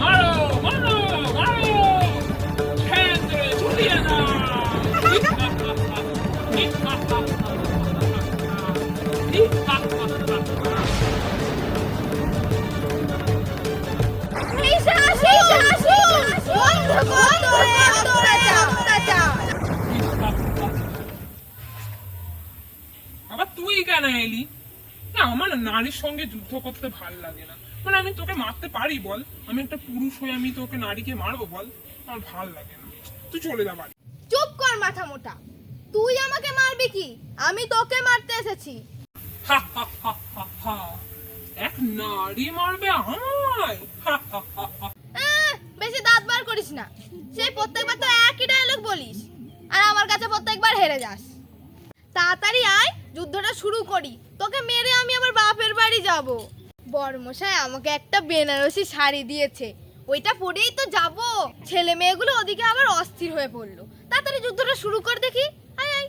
মারো মারো মারো কেন এলি না আমার নারীর সঙ্গে যুদ্ধ করতে ভালো লাগে না। মানে আমি তোকে মারতে পারি বল। আমি একটা পুরুষ হয়ে আমি তোকে নারীকে মারবো বল। আমার ভালো লাগে না। তুই চলে যা বাড়ি। চুপ কর মাথা মোটা। তুই আমাকে মারবি কি? আমি তোকে মারতে এসেছি। হা, হা, হা, হা, হা। এক নারী মারবে আমায়। হা, হা, হা, হা। বেশি দাঁত বার করিস না। সেই প্রত্যেকবার তো একই ডায়লগ বলিস। আর আমার কাছে প্রত্যেকবার হেরে যাস। তাড়াতাড়ি আয়, যুদ্ধটা শুরু করি। তোকে মেরে আমি আমার বাপের বাড়ি যাব। বর্মশাই আমাকে একটা বেনারসি শাড়ি দিয়েছে। ওইটা পরেই তো যাব। ছেলে মেয়েগুলো ওদিকে আবার অস্থির হয়ে পড়ল। তাড়াতাড়ি যুদ্ধটা শুরু কর দেখি। আয় আয়।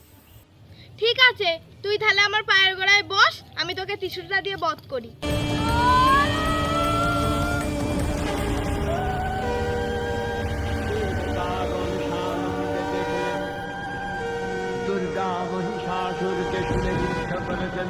ঠিক আছে, তুই তাহলে আমার পায়ের গোড়ায় বস, আমি তোকে টিস্যুটা দিয়ে বধ করি। দুর্গা মহিষাসুরকে শুনে যুদ্ধ করেছেন।